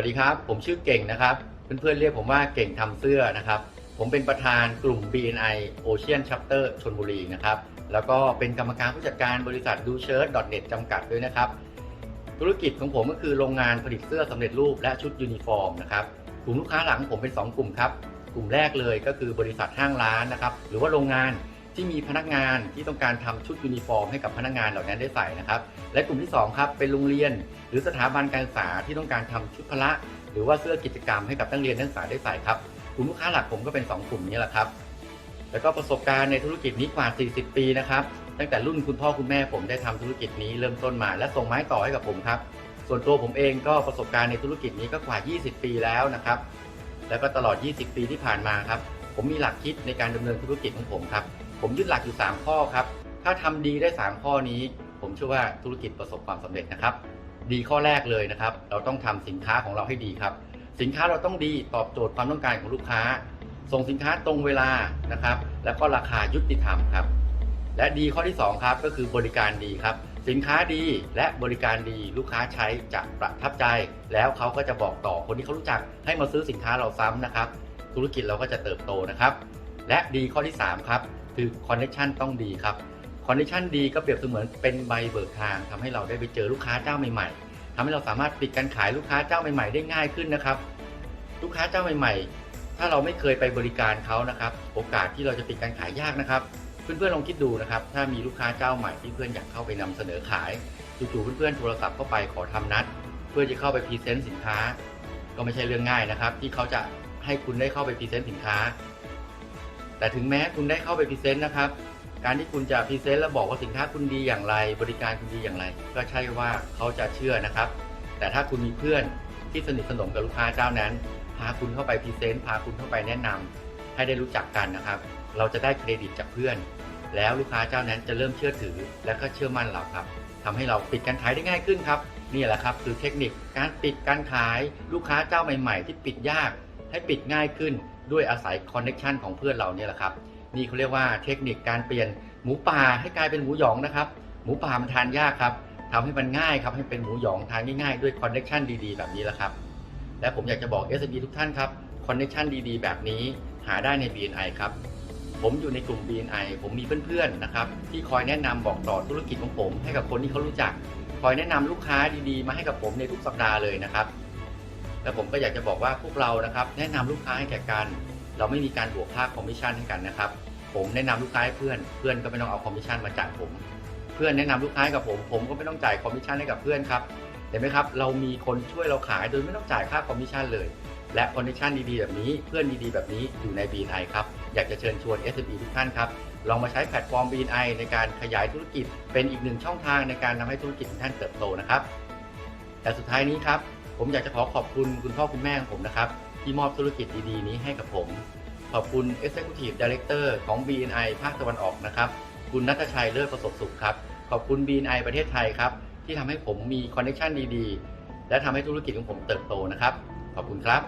วัสดีครับ ผมชื่อเก่งนะครับ เพื่อนๆเรียกผมว่าเก่งทำเสื้อนะครับ ผมเป็นประธานกลุ่ม BNI Ocean Chapter ชนบุรีนะครับ แล้วก็เป็นกรรมการผู้จัดการบริษัทดูเชิร์ต .net จำกัดด้วยนะครับ ธุรกิจของผมก็คือโรงงานผลิตเสื้อสำเร็จรูปและชุดยูนิฟอร์มนะครับ กลุ่มลูกค้าหลังผมเป็น 2 กลุ่มครับ กลุ่มแรกเลยก็คือบริษัทห้างร้านนะครับ หรือว่าโรงงาน ที่มีพนักงานที่ต้องการทำชุดยูนิฟอร์มให้กับพนักงานเหล่านั้นได้ใส่นะครับ และกลุ่มที่ 2 ครับเป็นโรงเรียน หรือสถาบันการศึกษาที่ต้องการทำชุดพละ หรือว่าเสื้อกิจกรรมให้กับนักเรียนนักศึกษาได้ใส่ครับกลุ่มลูกค้าหลักผมก็เป็น 2 กลุ่มนี้แหละครับ แล้วก็ประสบการณ์ในธุรกิจนี้กว่า 40 ปีนะครับตั้งแต่รุ่นคุณพ่อคุณแม่ผมได้ทำธุรกิจนี้เริ่มต้นมา และส่งไม้ต่อให้กับผมครับ ส่วนตัวผมเองก็ประสบการณ์ในธุรกิจนี้ก็กว่า 20 ปีแล้วนะครับ แล้วก็ตลอด 20 ปีที่ผ่านมาครับ ผมมีหลักคิดในการดำเนินธุรกิจของผมครับ ผมยึดหลักอยู่ 3 ข้อครับ ถ้าทำดีได้ 3 ข้อนี้ ผมเชื่อว่าธุรกิจประสบความสำเร็จนะครับ ดีข้อแรกเลยนะครับ เราต้องทำสินค้าของเราให้ดีครับ สินค้าเราต้องดีตอบโจทย์ความต้องการของลูกค้า ส่งสินค้าตรงเวลานะครับ แล้วก็ราคายุติธรรมครับ และดีข้อที่ 2 ครับ ก็คือบริการดีครับ สินค้าดีและบริการดีลูกค้าใช้จะประทับใจ แล้วเขาก็จะบอกต่อคนที่เขารู้จัก ให้มาซื้อสินค้าเราซ้ำนะครับ ธุรกิจเราก็จะเติบโตนะครับ และดีข้อที่ 3 ครับ คือคอนเนคชันต้องดีครับคอนเนคชันดีก็เปรียบเสมือนเป็นใบเบิกทางทำให้เราได้ไปเจอลูกค้าเจ้าใหม่ๆทำให้เราสามารถปิดการขายลูกค้าเจ้าใหม่ ๆ ได้ง่ายขึ้นนะครับ ลูกค้าเจ้าใหม่ ๆ ถ้าเราไม่เคยไปบริการเขานะครับ โอกาสที่เราจะปิดการขายยากนะครับเพื่อนๆลองคิดดูนะครับ ถ้ามีลูกค้าเจ้าใหม่ที่เพื่อนอยากเข้าไปนำเสนอขายจู่ๆเพื่อนๆโทรศัพท์เข้าไปขอทำนัด เพื่อจะเข้าไปพรีเซนต์สินค้า ก็ไม่ใช่เรื่องง่ายนะครับ ที่เขาจะให้คุณได้เข้าไปพรีเซนต์สินค้า แต่ถึงแม้คุณได้เข้าไปพรีเซนต์นะครับ การที่คุณจะพรีเซนต์แล้วบอกว่าสินค้าคุณดีอย่างไร บริการคุณดีอย่างไร ก็ใช่ว่าเขาจะเชื่อนะครับ แต่ถ้าคุณมีเพื่อนที่สนิทสนมกับลูกค้าเจ้านั้น พาคุณเข้าไปพรีเซนต์พาคุณเข้าไปแนะนำให้ได้รู้จักกันนะครับ เราจะได้เครดิตจากเพื่อน แล้วลูกค้าเจ้านั้นจะเริ่มเชื่อถือ และก็เชื่อมั่นเราครับทำให้เราปิดการขายได้ง่ายขึ้นครับนี่แหละครับคือเทคนิคการปิดการขายลูกค้าเจ้าใหม่ ๆ ที่ปิดยากให้ปิดง่ายขึ้น ด้วยอาศัยคอนเน็ชันของเพื่อนเราเนี่ยแหละครับนี่เขาเรียกว่าเทคนิคการเปลี่ยนหมูป่าให้กลายเป็นหมูหยองนะครับ หมูป่ามันทานยากครับทำให้มันง่ายครับให้เป็นหมูหยองทานง่ายๆ ด้วยคอนเน็ชันดีๆ แบบนี้แหละครับ และผมอยากจะบอก s อ b ทุกท่านครับคอนเน็ชันดีๆ แบบนี้หาได้ใน BNI ครับผมอยู่ในกลุ่ม BNI ผมมีเพื่อนๆนะครับที่คอยแนะนำบอกต่อธุรกิจของผม ให้กับคนที่เขารู้จัก คอยแนะนำลูกค้าดีๆ มาให้กับผมในทุกสัปดาห์เลยนะครับ และผมก็อยากจะบอกว่าพวกเรานะครับแนะนำลูกค้าให้แก่กัน เราไม่มีการบวกค่าคอมมิชชั่นให้กันนะครับผมแนะนำลูกค้าให้เพื่อน เพื่อนก็ไม่ต้องเอาคอมมิชชั่นมาจ่ายผม เพื่อนแนะนำลูกค้าให้กับผม ผมก็ไม่ต้องจ่ายคอมมิชชั่นให้กับเพื่อนครับเห็นไหมครับ เรามีคนช่วยเราขายโดยไม่ต้องจ่ายค่าคอมมิชชั่นเลย และคอนดิชันดีๆแบบนี้เพื่อนดีๆแบบนี้อยู่ใน BNI ครับ อยากจะเชิญชวน SME ทุกท่านครับลองมาใช้แพลตฟอร์ม BNI ในการขยายธุรกิจ เป็นอีกหนึ่งช่องทางในการทำให้ธุรกิจของท่านเติบโตนะครับ แต่สุดท้ายนี้ครับ ผมอยากจะขอขอบคุณคุณพ่อคุณแม่ของผมนะครับ ที่มอบธุรกิจดีๆ นี้ให้กับผม ขอบคุณ Executive Director ของ BNI ภาคตะวันออกนะครับ คุณนัทชัยเลิศประสบสุขครับ ขอบคุณ BNI ประเทศไทยครับ ที่ทำให้ผมมีคอนเนคชันดีๆ และทำให้ธุรกิจของผมเติบโตนะครับ ขอบคุณครับ